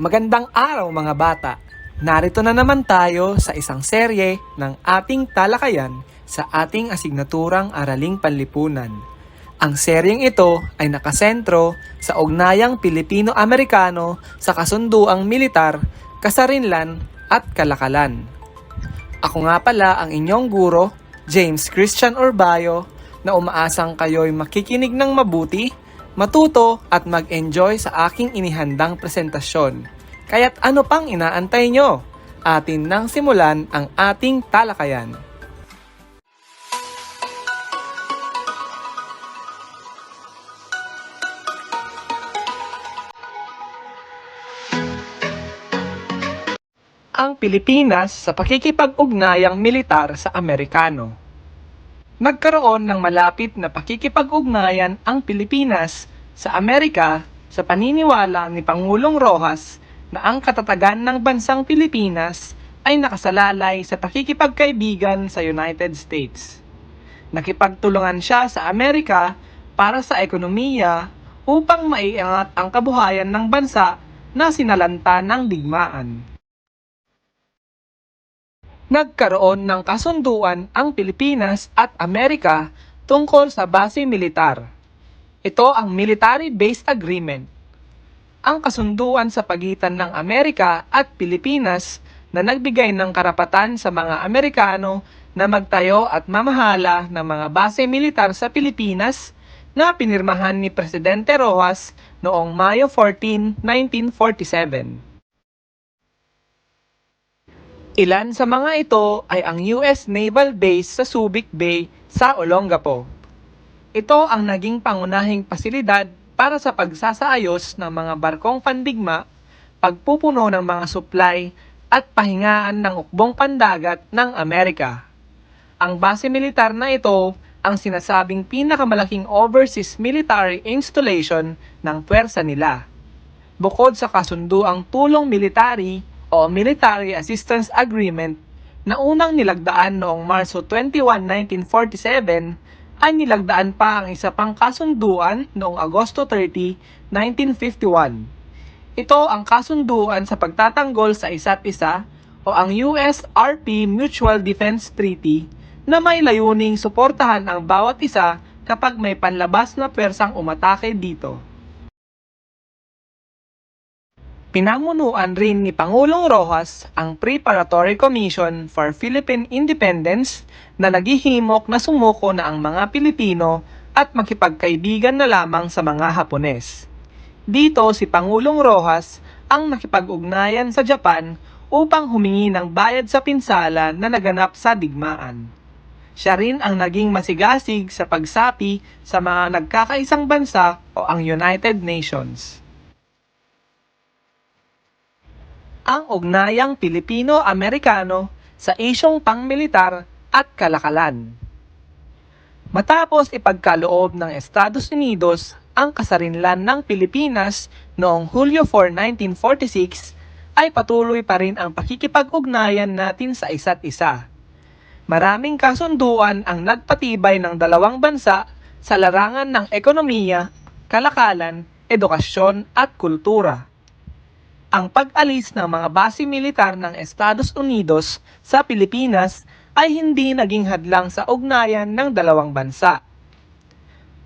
Magandang araw mga bata! Narito na naman tayo sa isang serye ng ating talakayan sa ating asignaturang Araling Panlipunan. Ang seryeng ito ay nakasentro sa ugnayang Pilipino-Amerikano sa kasunduang militar, kasarinlan at kalakalan. Ako nga pala ang inyong guro, James Christian Orbayo, na umaasang kayo'y makikinig ng mabuti, matuto at mag-enjoy sa aking inihandang presentasyon. Kaya't ano pang inaantay nyo? Atin nang simulan ang ating talakayan. Ang Pilipinas sa pakikipag-ugnayang militar sa Amerikano. Nagkaroon ng malapit na pakikipag-ugnayan ang Pilipinas sa Amerika sa paniniwala ni Pangulong Rojas na ang katatagan ng bansang Pilipinas ay nakasalalay sa pakikipagkaibigan sa United States. Nakipagtulungan siya sa Amerika para sa ekonomiya upang maiangat ang kabuhayan ng bansa na sinalanta ng digmaan. Nagkaroon ng kasunduan ang Pilipinas at Amerika tungkol sa base militar. Ito ang Military Based Agreement. Ang kasunduan sa pagitan ng Amerika at Pilipinas na nagbigay ng karapatan sa mga Amerikano na magtayo at mamahala ng mga base militar sa Pilipinas na pinirmahan ni Presidente Rojas noong Mayo 14, 1947. Ilan sa mga ito ay ang US Naval Base sa Subic Bay sa Olongapo. Ito ang naging pangunahing pasilidad para sa pagsasaayos ng mga barkong pandigma, pagpupuno ng mga supply at pahingaan ng ukbong pandagat ng Amerika. Ang base militar na ito ang sinasabing pinakamalaking overseas military installation ng puwersa nila. Bukod sa kasunduang tulong military o Military Assistance Agreement na unang nilagdaan noong Marso 21, 1947, ay nilagdaan pa ang isa pang kasunduan noong Agosto 30, 1951. Ito ang kasunduan sa pagtatanggol sa isa't isa o ang US-RP Mutual Defense Treaty na may layuning suportahan ang bawat isa kapag may panlabas na pwersang umatake dito. Pinamunuan rin ni Pangulong Rojas ang Preparatory Commission for Philippine Independence na naghihimok na sumuko na ang mga Pilipino at makipagkaibigan na lamang sa mga Hapones. Dito si Pangulong Rojas ang nakipag-ugnayan sa Japan upang humingi ng bayad sa pinsala na naganap sa digmaan. Siya rin ang naging masigasig sa pagsapi sa mga nagkakaisang bansa o ang United Nations. Ang ugnayang Pilipino-Amerikano sa isyong pangmilitar at kalakalan. Matapos ipagkaloob ng Estados Unidos ang kasarinlan ng Pilipinas noong Hulyo 4, 1946, ay patuloy pa rin ang pakikipag-ugnayan natin sa isa't isa. Maraming kasunduan ang nagpatibay ng dalawang bansa sa larangan ng ekonomiya, kalakalan, edukasyon at kultura ang pag-alis ng mga base militar ng Estados Unidos sa Pilipinas ay hindi naging hadlang sa ugnayan ng dalawang bansa.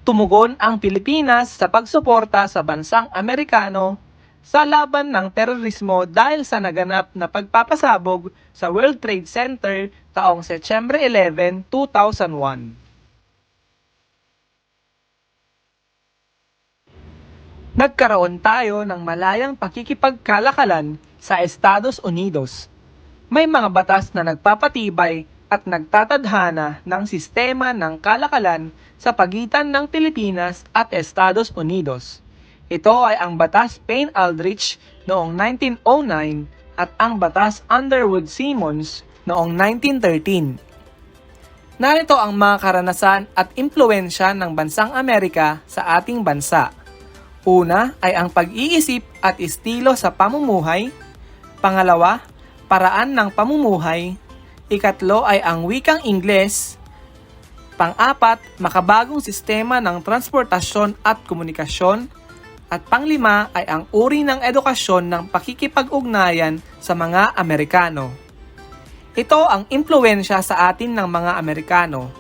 Tumugon ang Pilipinas sa pagsuporta sa bansang Amerikano sa laban ng terorismo dahil sa naganap na pagpapasabog sa World Trade Center taong Setyembre 11, 2001. Nagkaroon tayo ng malayang pakikipagkalakalan sa Estados Unidos. May mga batas na nagpapatibay at nagtatadhana ng sistema ng kalakalan sa pagitan ng Pilipinas at Estados Unidos. Ito ay ang Batas Payne-Aldrich noong 1909 at ang Batas Underwood-Simmons noong 1913. Narito ang mga karanasan at impluensya ng bansang Amerika sa ating bansa. Una ay ang pag-iisip at estilo sa pamumuhay. Pangalawa, paraan ng pamumuhay. Ikatlo ay ang wikang Ingles. Pang-apat, makabagong sistema ng transportasyon at komunikasyon. At panglima ay ang uri ng edukasyon ng pakikipag-ugnayan sa mga Amerikano. Ito ang impluensya sa atin ng mga Amerikano.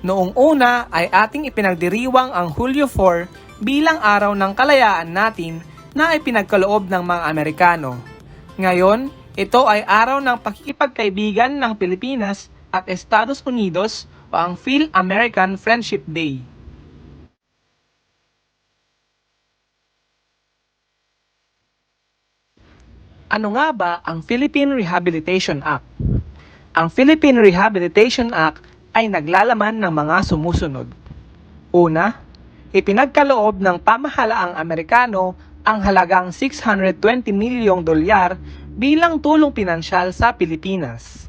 Noong una ay ating ipinagdiriwang ang Hulyo 4 bilang araw ng kalayaan natin na ipinagkaloob ng mga Amerikano. Ngayon, ito ay araw ng pakikipagkaibigan ng Pilipinas at Estados Unidos o ang Phil-American Friendship Day. Ano nga ba ang Philippine Rehabilitation Act? Ang Philippine Rehabilitation Act ay naglalaman ng mga sumusunod. Una, ipinagkaloob ng pamahalaang Amerikano ang halagang 620 milyong dolyar bilang tulong pinansyal sa Pilipinas.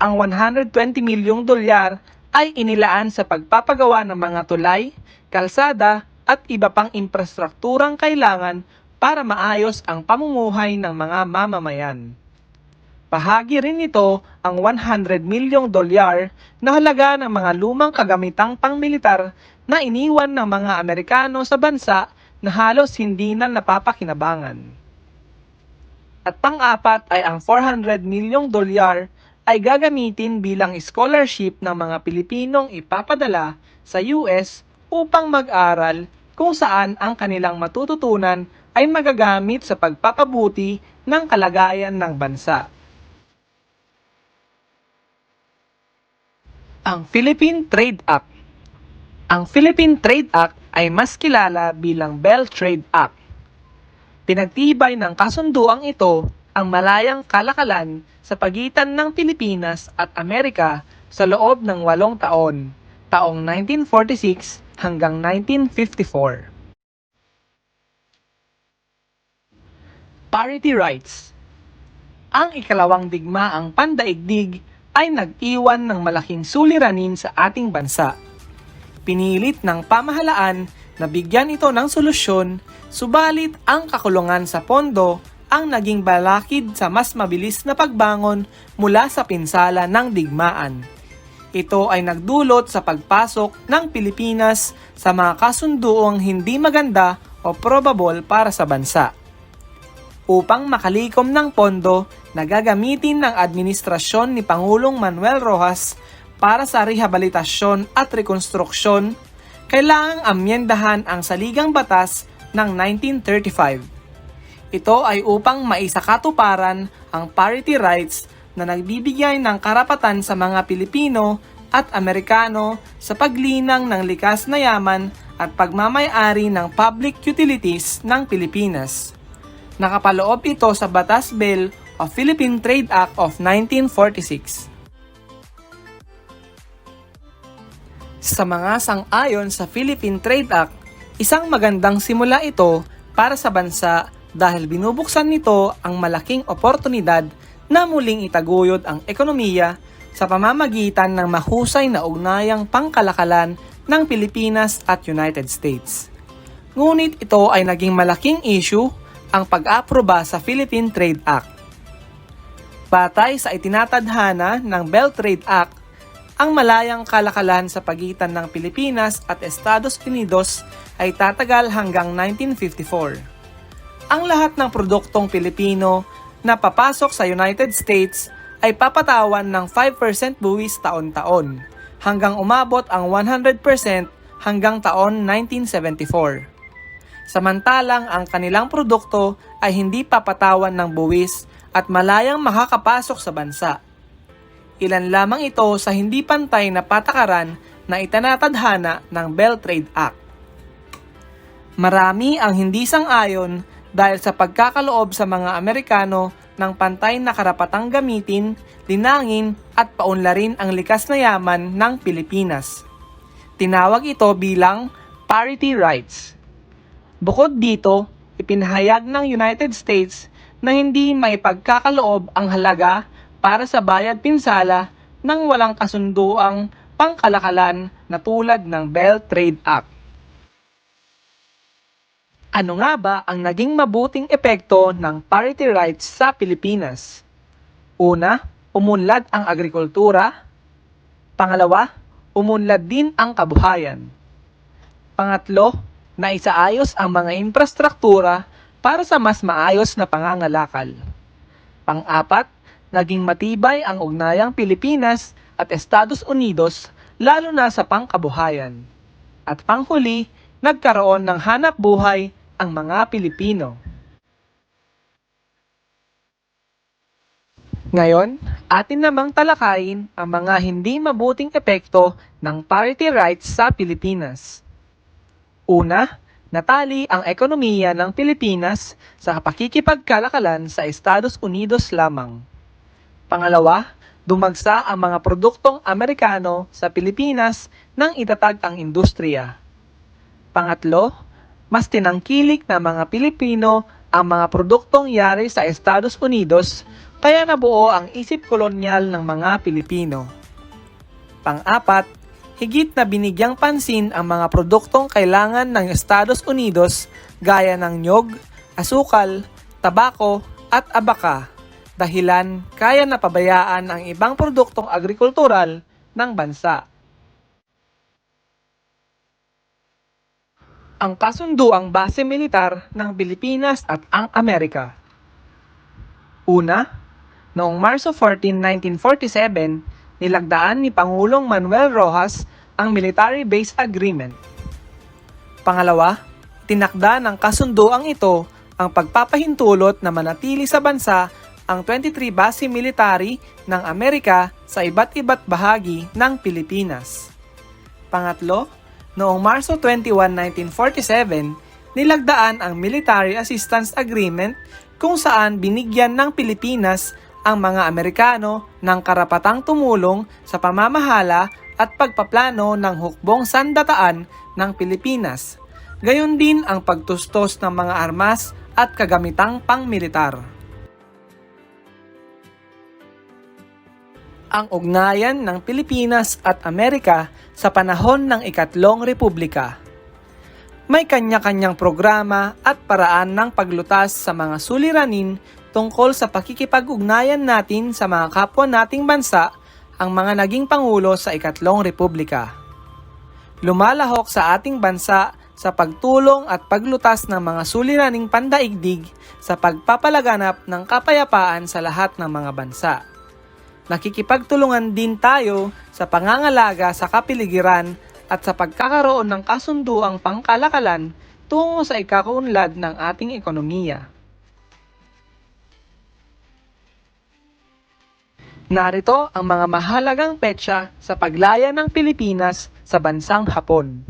Ang 120 milyong dolyar ay inilaan sa pagpapagawa ng mga tulay, kalsada at iba pang infrastrukturang kailangan para maayos ang pamumuhay ng mga mamamayan. Bahagi rin nito ang 100 milyong dolyar na halaga ng mga lumang kagamitang pangmilitar na iniwan ng mga Amerikano sa bansa na halos hindi na napapakinabangan. At pang-apat ay ang 400 milyong dolyar ay gagamitin bilang scholarship ng mga Pilipinong ipapadala sa US upang mag-aral kung saan ang kanilang matututunan ay magagamit sa pagpapabuti ng kalagayan ng bansa. Ang Philippine Trade Act Ang Philippine Trade Act ay mas kilala bilang Bell Trade Act. Pinagtibay ng kasunduang ito ang malayang kalakalan sa pagitan ng Pilipinas at Amerika sa loob ng walong taon, taong 1946 hanggang 1954. Parity Rights Ang ikalawang digmaang pandaigdig ay nag-iwan ng malaking suliranin sa ating bansa. Pinilit ng pamahalaan na bigyan ito ng solusyon, subalit ang kakulungan sa pondo ang naging balakid sa mas mabilis na pagbangon mula sa pinsala ng digmaan. Ito ay nagdulot sa pagpasok ng Pilipinas sa mga kasunduong hindi maganda o probable para sa bansa. Upang makalikom ng pondo na gagamitin ng administrasyon ni Pangulong Manuel Rojas para sa rehabilitasyon at rekonstruksyon, kailangang amyendahan ang saligang batas ng 1935. Ito ay upang maisakatuparan ang parity rights na nagbibigay ng karapatan sa mga Pilipino at Amerikano sa paglinang ng likas na yaman at pagmamayari ng public utilities ng Pilipinas. Nakapaloob ito sa Batas Bill of Philippine Trade Act of 1946. Sa mga sang-ayon sa Philippine Trade Act, isang magandang simula ito para sa bansa dahil binubuksan nito ang malaking oportunidad na muling itaguyod ang ekonomiya sa pamamagitan ng mahusay na ugnayang pangkalakalan ng Pilipinas at United States. Ngunit ito ay naging malaking issue ang pag-aproba sa Philippine Trade Act. Batay sa itinatadhana ng Bell Trade Act, ang malayang kalakalan sa pagitan ng Pilipinas at Estados Unidos ay tatagal hanggang 1954. Ang lahat ng produktong Pilipino na papasok sa United States ay papatawan ng 5% buwis taon-taon hanggang umabot ang 100% hanggang taon 1974. Samantalang ang kanilang produkto ay hindi papatawan ng buwis at malayang makakapasok sa bansa. Ilan lamang ito sa hindi pantay na patakaran na itinatadhana ng Bell Trade Act. Marami ang hindi sang-ayon dahil sa pagkakaloob sa mga Amerikano ng pantay na karapatang gamitin, linangin at paunlarin ang likas na yaman ng Pilipinas. Tinawag ito bilang parity rights. Bukod dito, ipinahayag ng United States na hindi may pagkakaloob ang halaga para sa bayad pinsala ng walang kasunduang pangkalakalan na tulad ng Bell Trade Act. Ano nga ba ang naging mabuting epekto ng parity rights sa Pilipinas? Una, umunlad ang agrikultura. Pangalawa, umunlad din ang kabuhayan. Pangatlo, na isaayos ang mga infrastruktura para sa mas maayos na pangangalakal. Pang-apat, naging matibay ang ugnayang Pilipinas at Estados Unidos lalo na sa pangkabuhayan. At panghuli, nagkaroon ng hanap buhay ang mga Pilipino. Ngayon, atin namang talakayin ang mga hindi mabuting epekto ng parity rights sa Pilipinas. Una, natali ang ekonomiya ng Pilipinas sa pakikipagkalakalan sa Estados Unidos lamang. Pangalawa, dumagsa ang mga produktong Amerikano sa Pilipinas nang itatag ang industriya. Pangatlo, mas tinangkilik na mga Pilipino ang mga produktong yari sa Estados Unidos kaya nabuo ang isip kolonyal ng mga Pilipino. Pang-apat, higit na binigyang pansin ang mga produktong kailangan ng Estados Unidos gaya ng nyog, asukal, tabako at abaka dahilan kaya napabayaan ang ibang produktong agrikultural ng bansa. Ang kasunduang base militar ng Pilipinas at ang Amerika. Una, noong Marso 14, 1947, nilagdaan ni Pangulong Manuel Rojas ang Military Base Agreement. Pangalawa, tinakda ng kasunduang ito ang pagpapahintulot na manatili sa bansa ang 23 base military ng Amerika sa iba't iba't bahagi ng Pilipinas. Pangatlo, noong Marso 21, 1947, nilagdaan ang Military Assistance Agreement kung saan binigyan ng Pilipinas ang mga Amerikano ng karapatang tumulong sa pamamahala at pagpaplano ng hukbong sandataan ng Pilipinas. Gayon din ang pagtustos ng mga armas at kagamitang pangmilitar. ang ugnayan ng Pilipinas at Amerika sa panahon ng ikatlong republika. May kanya-kanyang programa at paraan ng paglutas sa mga suliranin tungkol sa pakikipag-ugnayan natin sa mga kapwa nating bansa ang mga naging pangulo sa ikatlong republika. Lumalahok sa ating bansa sa pagtulong at paglutas ng mga suliraning pandaigdig sa pagpapalaganap ng kapayapaan sa lahat ng mga bansa nakikipagtulungan din tayo sa pangangalaga sa kapiligiran at sa pagkakaroon ng kasunduang pangkalakalan tungo sa ikakunlad ng ating ekonomiya. Narito ang mga mahalagang petsa sa paglaya ng Pilipinas sa bansang Hapon.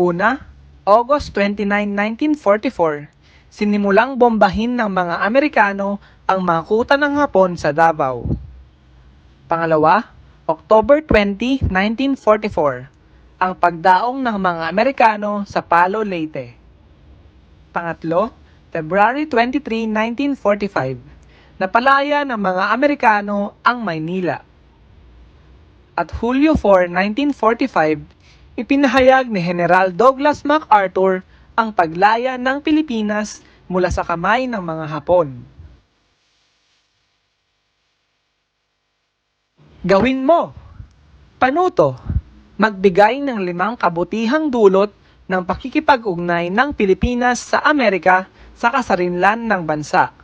Una, August 29, 1944, sinimulang bombahin ng mga Amerikano ang mga kuta ng Hapon sa Davao. Pangalawa, October 20, 1944, ang pagdaong ng mga Amerikano sa Palo Leyte. Pangatlo, February 23, 1945, napalaya ng mga Amerikano ang Maynila. At Hulyo 4, 1945, ipinahayag ni General Douglas MacArthur ang paglaya ng Pilipinas mula sa kamay ng mga Hapon. Gawin mo! Panuto, magbigay ng limang kabutihang dulot ng pakikipag-ugnay ng Pilipinas sa Amerika sa kasarinlan ng bansa.